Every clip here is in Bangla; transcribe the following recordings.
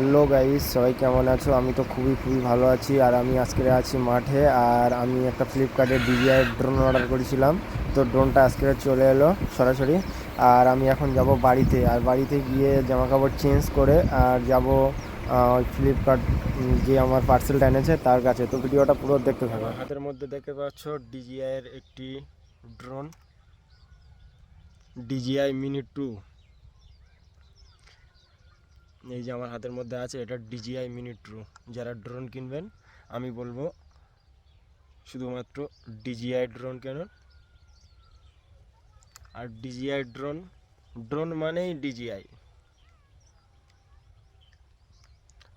হ্যালো গাইস, সবাই কেমন আছো? আমি তো খুবই খুবই ভালো আছি আর আমি আজকে আছি মাঠে আর আমি একটা ফ্লিপকার্টে ডিজিআই ড্রোন অর্ডার করেছিলাম। তো ড্রোনটা আজকে চলে এলো সরাসরি আর আমি এখন যাব বাড়িতে আর বাড়িতে গিয়ে জামা কাপড় চেঞ্জ করে আর যাব ওই ফ্লিপকার্ট যে আমার পার্সেলটা এনেছে তার কাছে। তো ভিডিওটা পুরো দেখতে থাকো। হাতের মধ্যে দেখতে পাচ্ছ ডিজিআইয়ের একটি ড্রোন ডিজিআই মিনি টু এই যে আমার হাতের মধ্যে আছে, এটা ডিজিআই মিনি ট্রু যারা ড্রোন কিনবেন, আমি বলব শুধুমাত্র ডিজিআই ড্রোন কেনুন। আর ডিজিআই ড্রোন ড্রোন মানেই ডিজিআই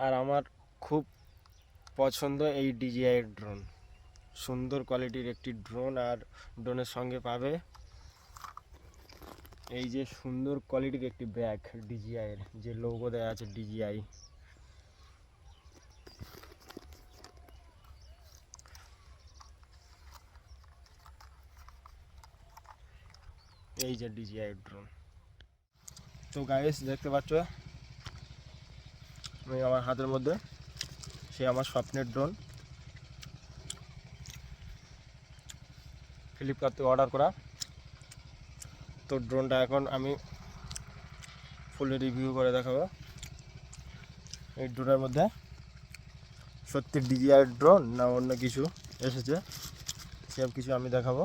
আর আমার খুব পছন্দ এই ডিজিআই ড্রোন সুন্দর কোয়ালিটির একটি ড্রোন আর ড্রোনের সঙ্গে পাবে এই যে সুন্দর কোয়ালিটির একটি ব্যাগ ডিজিআই এর, যে লোগো দেওয়া আছে ডিজিআই এই যে ডিজিআই ড্রোন তো গাইস দেখতে পাচ্ছ? আমি আমার হাতের মধ্যে, সে আমার স্বপ্নের ড্রোন ফ্লিপকার্ট থেকে অর্ডার করা। তো ড্রোনটা এখন আমি ফুলে রিভিউ করে দেখাবো। এই ড্রোনের মধ্যে সত্যি ডিজিআই ড্রোন না অন্য কিছু এসেছে সব কিছু আমি দেখাবো।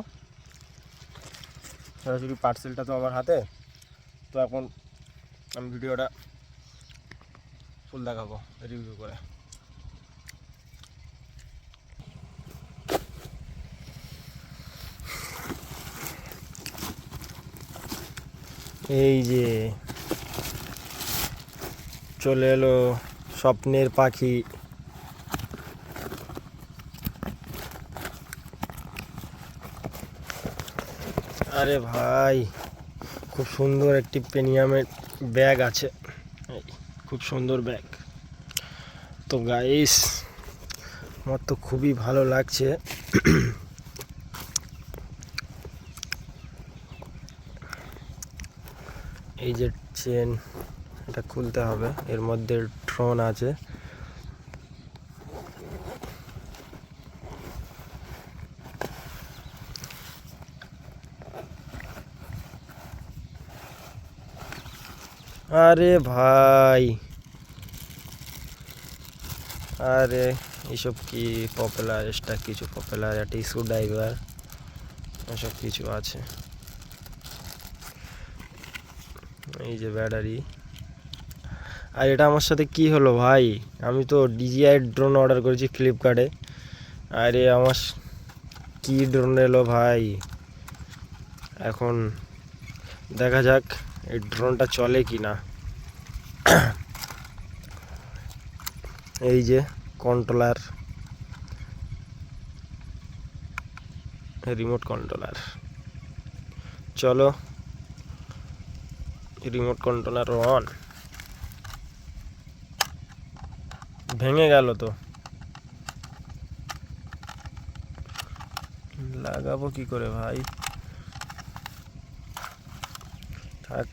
সরাসরি পার্সেলটা তো আমার হাতে, তো এখন আমি ভিডিওটা ফুল দেখাবো রিভিউ করে। এই যে চলে এলো স্বপ্নের পাখি। আরে ভাই, খুব সুন্দর একটি পেনিয়ামের ব্যাগ আছে। খুব সুন্দর ব্যাগ। তো গাইস আমার তো খুবই ভালো লাগছে। এই যে চেন এটা খুলতে হবে। এর মধ্যে ড্রোন আছে। আরে ভাই। আরে এইসব কি পপুলার এটা কিছু পপুলার একটা ইস্যু ড্রাইভার এসব কিছু আছে। এই যে ব্যাটারি। আর এটা আমার সাথে কি হলো ভাই? আমি তো ডিজিআই ড্রোন অর্ডার করেছি ফ্লিপকার্টে আরে আমার কি ড্রোন এলো ভাই? এখন দেখা যাক এই ড্রোনটা চলে কি না এই যে কন্ট্রোলার রিমোট কন্ট্রোলার চলো রিমোট কন্ট্রোলার অন ভেঙে গেল তো। লাগাবো কি করে ভাই? থাক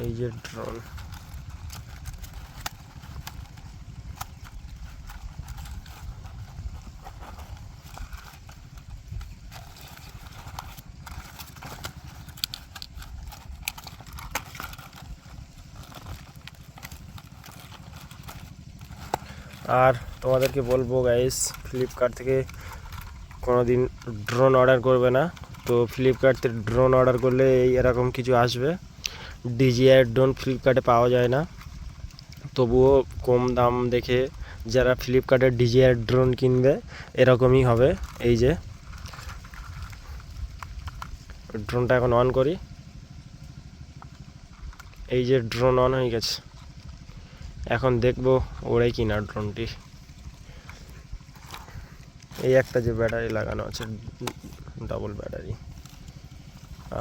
এই যে ড্রোন আর তোমাদেরকে বলব গাইস ফ্লিপকার্ট থেকে কোনো দিন ড্রোন অর্ডার করবে না। তো ফ্লিপকার্ট থেকে ড্রোন অর্ডার করলে এই এরকম কিছু আসবে। ডিজিআই ড্রোন ফ্লিপকার্টে পাওয়া যায় না। তবুও কম দাম দেখে যারা ফ্লিপকার্টের ডিজিআই ড্রোন কিনবে, এরকমই হবে। এই যে ড্রোনটা এখন অন করি। এই যে ড্রোন অন হয়ে গেছে। এখন দেখব ওড়ে কি না ড্রোনটি। এই একটা যে ব্যাটারি লাগানো আছে ডাবল ব্যাটারি।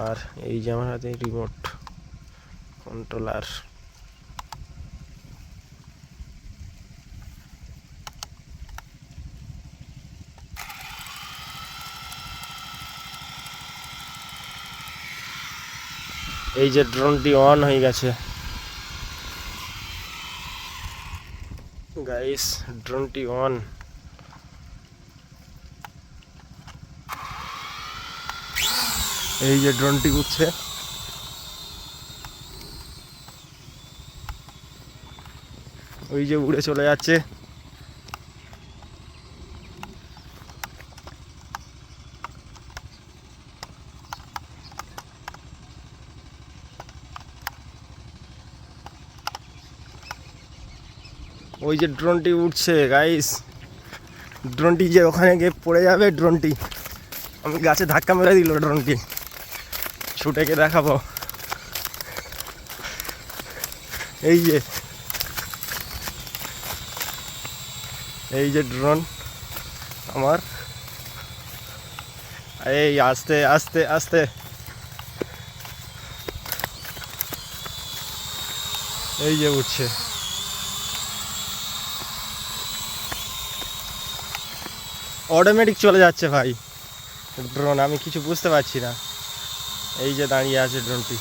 আর এই যে আমার হাতে রিমোট কন্ট্রোলার এই যে ড্রোনটি অন হয়ে গেছে। গাইস ড্রোনটি অন এই যে ড্রোনটি উঠছে। ওই যে উড়ে চলে যাচ্ছে। ওই যে ড্রোনটি উঠছে গাইস ড্রোনটি যে ওখানে গিয়ে পড়ে যাবে, ড্রোনটি। আমি গাছে ধাক্কা মেরে দিল ড্রোনটি ছুটে গিয়ে দেখাবো। এই যে। এই যে ড্রোন আমার। এই আস্তে আস্তে আস্তে। এই যে উঠছে। অটোমেটিক চলে যাচ্ছে ভাই। ড্রোন আমি কিছু বুঝতে পারছি না। এই যে দাঁড়িয়ে আছে ড্রোনটি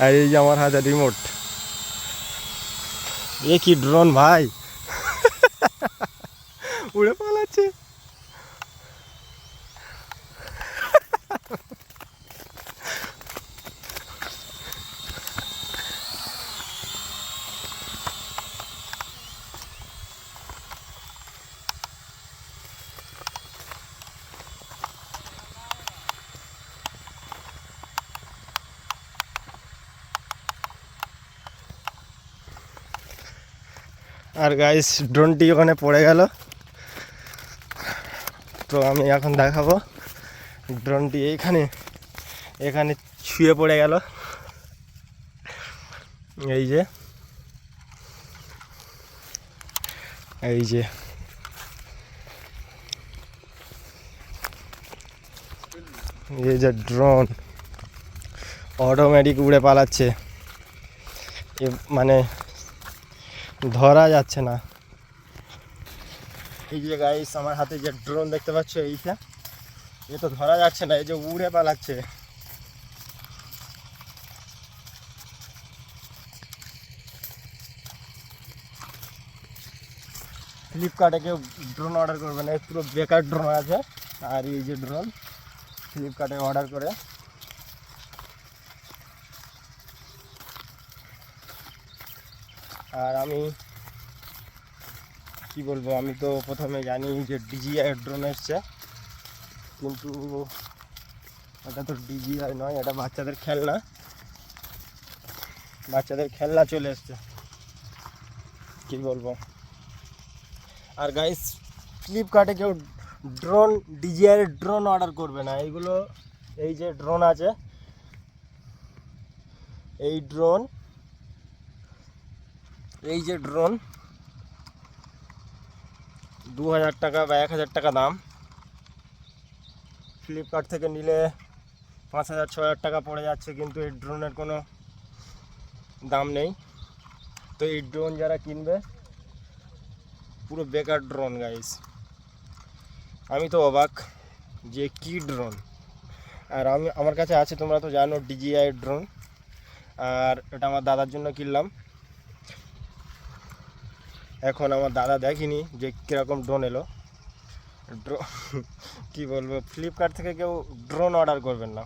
আর এই যে আমার হাতে রিমোট এ কি ড্রোন ভাই? উড়ে আর গাইস ড্রোনটি ওখানে পড়ে গেল। তো আমি এখন দেখাবো। ড্রোনটি এইখানে, এখানে ছুঁয়ে পড়ে গেল। এই যে। এই যে। এই যে ড্রোন অটোমেটিক উড়ে পালাচ্ছে। মানে ধরা যাচ্ছে না। এই যে গাইস আমার হাতে যে ড্রোন দেখতে পাচ্ছ, এইটা? এ তো ধরা যাচ্ছে না, এই যে উড়ে পালাচ্ছে। ফ্লিপকার্টে কেউ ড্রোন অর্ডার করবে না পুরো বেকার ড্রোন আছে। আর এই যে ড্রোন ফ্লিপকার্টে অর্ডার করে। আর আমি, কি বলব, আমি তো প্রথমে জানি যে ডিজিআই ড্রোন এসছে, কিন্তু এটা তো ডিজিআই নয়, এটা বাচ্চাদের খেলনা। বাচ্চাদের খেলনা চলে এসছে, কি বলব। আর গাইস ফ্লিপকার্টে কেউ ড্রোন ডিজিআই ড্রোন অর্ডার করবে না। এইগুলো, এই যে ড্রোন আছে, এই ড্রোন এই যে ড্রোন দু হাজার টাকা বা এক হাজার টাকা দাম। ফ্লিপকার্ট থেকে নিলে পাঁচ হাজার ছ হাজার টাকা পড়ে যাচ্ছে, কিন্তু এই ড্রোনের কোনো দাম নেই। তো এই ড্রোন যারা কিনবে, পুরো বেকার ড্রোন গাইস আমি তো অবাক যে কি ড্রোন আর আমি, আমার কাছে আছে, তোমরা তো জানো ডিজিআই ড্রোন আর এটা আমার দাদার জন্য কিনলাম। এখন আমার দাদা দেখিনি যে কীরকম ড্রোন এলো। ড্রো কী বলব ফ্লিপকার্ট থেকে কেউ ড্রোন অর্ডার করবেন না।